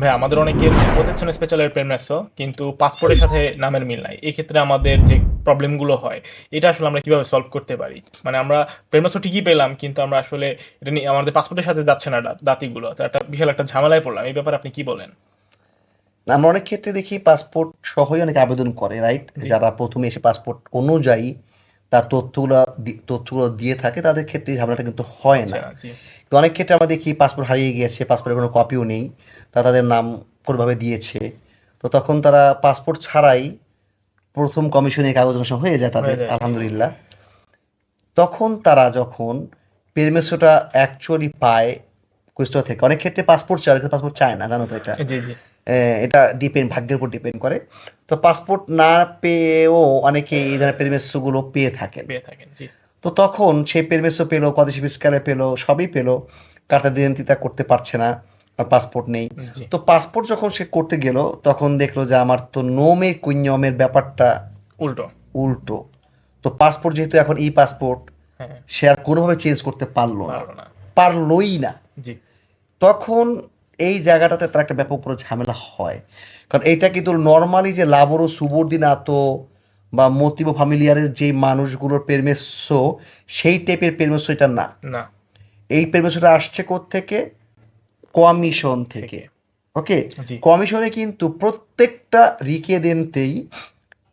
ভাই আমাদের অনেকের প্রোটেকশন স্পেশালের প্রেমনাসও কিন্তু পাসপোর্টের সাথে নামের মিল নাই। এই ক্ষেত্রে আমাদের যে প্রবলেমগুলো হয় এটা আসলে আমরা কীভাবে সলভ করতে পারি? মানে আমরা প্রেমনাসও ঠিকই পেলাম কিন্তু আমরা আসলে এটা নিয়ে আমাদের পাসপোর্টের সাথে যাচ্ছে না দাতিগুলো। তো একটা বিশাল একটা ঝামেলায় পড়লাম এই ব্যাপারে আপনি কি বলেন? আমরা অনেক ক্ষেত্রে দেখি পাসপোর্ট সহই অনেকে আবেদন করে রাইট যারা প্রথমে এসে পাসপোর্ট অনুযায়ী তার তথ্যগুলো তথ্যগুলো দিয়ে থাকে তাদের ক্ষেত্রে এই ঝামেলাটা কিন্তু হয় না। আচ্ছা, তো অনেক ক্ষেত্রে আমরা দেখি পাসপোর্ট হারিয়ে গিয়েছে পাসপোর্টের কোনো কপিও নেই তা তাদের নাম কোনোভাবে দিয়েছে। তো তখন তারা পাসপোর্ট ছাড়াই প্রথম কমিশনে কাগজ হয়ে যায় তাদের আলহামদুলিল্লাহ। তখন তারা যখন পেরমেসোটা অ্যাকচুয়ালি পায় কুস্তো থেকে অনেক ক্ষেত্রে পাসপোর্ট চায় পাসপোর্ট চায় না জানো তো এটা। এটা ডিপেন্ড ভাগ্যের উপর ডিপেন্ড করে। তো পাসপোর্ট না পেয়েও অনেকে এই ধরনের পেরমেসোগুলো পেয়ে থাকেন। পেয়ে থাকেন তো তখন সে পেরমেসও পেল কদেশি ফিসকালে পেল সবই পেল। কার্তা দিদিতা করতে পারছে না আর পাসপোর্ট নেই। তো পাসপোর্ট যখন সে করতে গেল তখন দেখল যে আমার তো নোমে কুইনিয়মের ব্যাপারটা উল্টো। উল্টো। তো পাসপোর্ট যেহেতু এখন ই পাসপোর্ট হ্যাঁ। সে আর কোনোভাবে চেঞ্জ করতে পারল না। পারলোই না। তখন এই জায়গাটাতে তার একটা ব্যাপক বড় ঝামেলা হয়। কারণ এইটা কিন্তু নর্মালি যে লাবরো সুবর্দিনাত বা মতিব ফ্যামিলিয়ারের যে মানুষগুলোর পেরমেসো সেই টাইপের পেরমেসো এটা না। না। এই পেরমেসোটা আসছে থেকে কমিশন থেকে। থেকে। ওকে কমিশনে কিন্তু প্রত্যেকটা রিকেদেন্তেই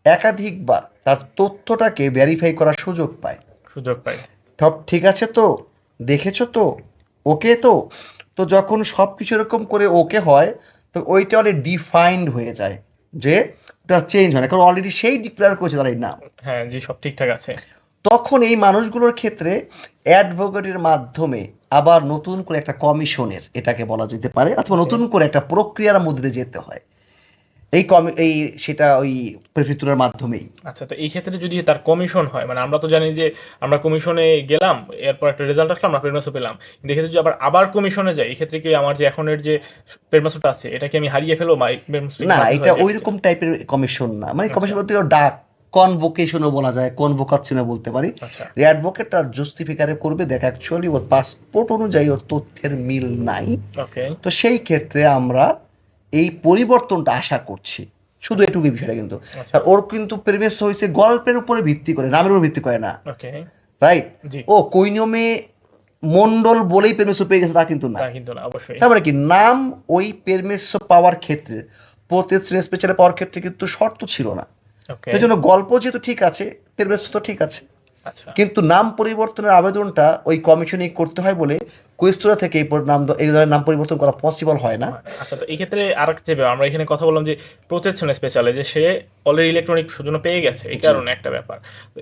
একাধিকবার তার তথ্যটাকে ভেরিফাই করার সুযোগ পায়। সুযোগ পায়। সব ঠিক আছে তো? দেখেছ তো? ওকে তো তো যখন সব কিছু এরকম করে ওকে হয় তো ওইটা অনেক ডিফাইন্ড হয়ে যায় যে ওটা চেঞ্জ হয় না কারণ অলরেডি সেই ডিক্লেয়ার করেছে তার এই নাম। হ্যাঁ জি সব ঠিকঠাক আছে। তখন এই মানুষগুলোর ক্ষেত্রে অ্যাডভোকেটের মাধ্যমে আবার নতুন করে একটা কমিশনের এটাকে বলা যেতে পারে অথবা নতুন করে একটা প্রক্রিয়ার মধ্যে যেতে হয়। এই কমি এই সেটা ওই প্রেফিতুরার মাধ্যমেই। আচ্ছা তো এই ক্ষেত্রে যদি তার কমিশন হয় মানে আমরা তো জানি যে আমরা কমিশনে গেলাম এরপর একটা রেজাল্ট আসলো আমরা পেরমাসও পেলাম। কিন্তু এক্ষেত্রে যদি আবার আবার কমিশনে যাই এই ক্ষেত্রে কি আমার যে এখনের যে পেরমাসোটা আছে এটাকে আমি হারিয়ে ফেলব? বা না এটা ওই রকম টাইপের কমিশন না। মানে কমিশন বলতে ডাক কনভোকেশনও বলা যায় কনভোকাচ্ছিনও বলতে পারি। আচ্ছা। অ্যাডভোকেট তার জাস্টিফিকারে করবে দেখ অ্যাকচুয়ালি ওর পাসপোর্ট অনুযায়ী ওর তথ্যের মিল নাই। ওকে তো সেই ক্ষেত্রে আমরা এই পরিবর্তনটা আশা করছি। শুধু এটুকুই বিষয়টা কিন্তু। আচ্ছা। আর ওর কিন্তু প্রেমেস হয়েছে গল্পের উপরে ভিত্তি করে নামের উপর ভিত্তি করে না। রাইট ও কই নিয়মে মন্ডল বলেই পেরমেসো পেয়ে গেছে তা কিন্তু না। তারপরে কি? নাম ওই পেরমেসো পাওয়ার ক্ষেত্রে প্রতিশ্রুতি স্পেশালে পাওয়ার ক্ষেত্রে কিন্তু শর্ত ছিল না। সেই জন্য গল্প যেহেতু ঠিক আছে পেরমেসো তো ঠিক আছে। আচ্ছা। কিন্তু নাম পরিবর্তনের আবেদনটা ওই কমিশনে করতে হয় বলে কুয়েস্তুরা থেকে এই নাম এই ধরনের নাম পরিবর্তন করা পসিবল হয় না। আচ্ছা তো এই ক্ষেত্রে আর যে আমরা এখানে কথা বললাম যে প্রোটেকশন স্পেশালে যে সে অলরেডি ইলেকট্রনিক জন্য পেয়ে গেছে এই কারণে একটা ব্যাপার।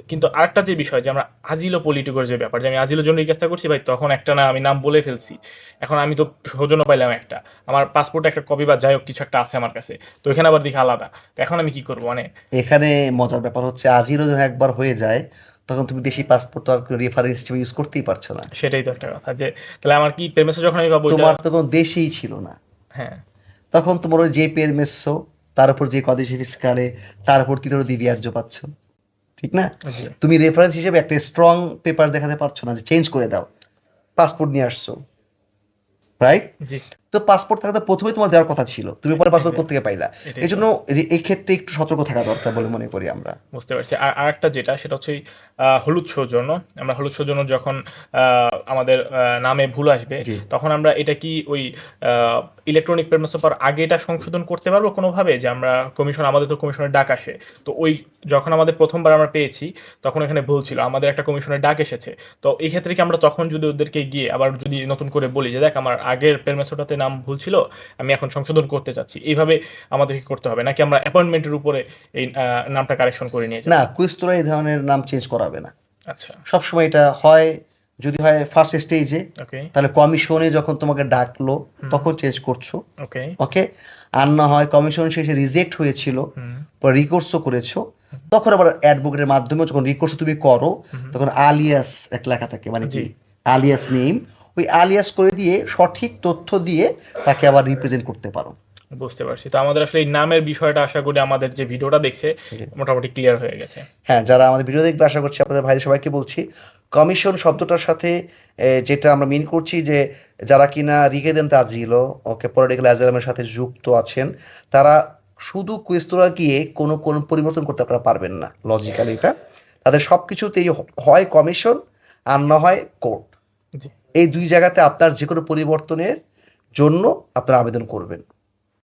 কিন্তু আরেকটা যে বিষয় যে আমরা আজিলো পলিটিকর যে ব্যাপার যে আমি আজিলোর জন্য জিজ্ঞাসা করছি ভাই তখন একটা না আমি নাম বলে ফেলছি। এখন আমি তো সৌজন্য পাইলাম একটা। আমার পাসপোর্টে একটা কপি বা যাই হোক কিছু একটা আছে আমার কাছে। তো এখানে আবার দেখি আলাদা। তো এখন আমি কি করব? মানে এখানে মজার ব্যাপার হচ্ছে আজিরও যখন একবার হয়ে যায় তখন তুমি দেশি পাসপোর্ট তো আর রেফারেন্স হিসেবে ইউজ করতেই পারছ না। সেটাই তো একটা কথা যে তাহলে আমার কি পেমেন্টস যখন আমি পাবো তোমার তো কোনো দেশেই ছিল না। হ্যাঁ। তখন তোমার ওই যে পেরমেসো তার উপর যে কদেশি ফিসকালে তার উপর তিনটে দিবিয়ার্য পাচ্ছ? ঠিক না? তুমি রেফারেন্স হিসেবে একটা স্ট্রং পেপার দেখাতে পারছ না যে চেঞ্জ করে দাও। পাসপোর্ট নিয়ে আসছো। রাইট তো পাসপোর্ট থাকা তো প্রথমেই তোমার দেওয়ার কথা ছিল। তুমি পরে পাসপোর্ট করতে পাইলা। এই জন্য এই ক্ষেত্রে একটু সতর্ক থাকা দরকার বলে মনে করি আমরা। বুঝতে পারছি। আর আরেকটা যেটা সেটা হচ্ছে হলুদ সৌজন্য। আমরা হলুদ সৌজন্য যখন আমাদের নামে ভুল আসবে তখন আমরা এটা কি ওই ইলেকট্রনিক পেমেন্টস পাওয়ার আগে এটা সংশোধন করতে পারব কোনোভাবে? যে আমরা কমিশন আমাদের তো কমিশনের ডাক আসে। তো ওই যখন আমাদের প্রথমবার আমরা পেয়েছি তখন এখানে ভুল ছিল। আমাদের একটা কমিশনের ডাক এসেছে। তো এই ক্ষেত্রে কি আমরা তখন যদি ওদেরকে গিয়ে আবার যদি নতুন করে বলি যে দেখ আমার আগের পেরমেসোটাতে নাম ভুল ছিল আমি এখন সংশোধন করতে চাচ্ছি। এইভাবে আমাদেরকে করতে হবে নাকি আমরা অ্যাপয়েন্টমেন্টের উপরে এই নামটা কারেকশন করে নিয়ে না কুইস্তরা এই ধরনের নাম চেঞ্জ করাবে না। আচ্ছা। সবসময় এটা হয় যদি হয় ফার্স্ট স্টেজে তাহলে কমিশনে যখন তোমাকে ডাকলো তখন চেঞ্জ করছ। ওকে ওকে আর না হয় কমিশন শেষে রিজেক্ট হয়েছিল পরে রিকোর্সও করেছ তখন আবার অ্যাডভোকেটের মাধ্যমে যখন রিকোর্স তুমি করো তখন আলিয়াস এক লেখা থাকে মানে কি? আলিয়াস নেম ওই আলিয়াস করে দিয়ে সঠিক তথ্য দিয়ে তাকে আবার রিপ্রেজেন্ট করতে পারো। বুঝতে পারছি। তো আমাদের আসলে এই নামের বিষয়টা আশা করি আমাদের যে ভিডিওটা দেখছে মোটামুটি ক্লিয়ার হয়ে গেছে। হ্যাঁ যারা আমাদের ভিডিও দেখবে আশা করছি আপনাদের ভাই সবাইকে বলছি কমিশন শব্দটার সাথে যেটা আমরা মিন করছি যে যারা কিনা রিকেদেন তাজিল ওকে পলিটিক্যাল অ্যাজারামের সাথে যুক্ত আছেন তারা শুধু কুয়েস্তোরা গিয়ে কোনো কোনো পরিবর্তন করতে আপনারা পারবেন না লজিক্যালি এটা। তাদের সব কিছুতেই হয় কমিশন আর না হয় কোর্ট জি। এই দুই জায়গাতে আপনার যে কোনো পরিবর্তনের জন্য আপনারা আবেদন করবেন।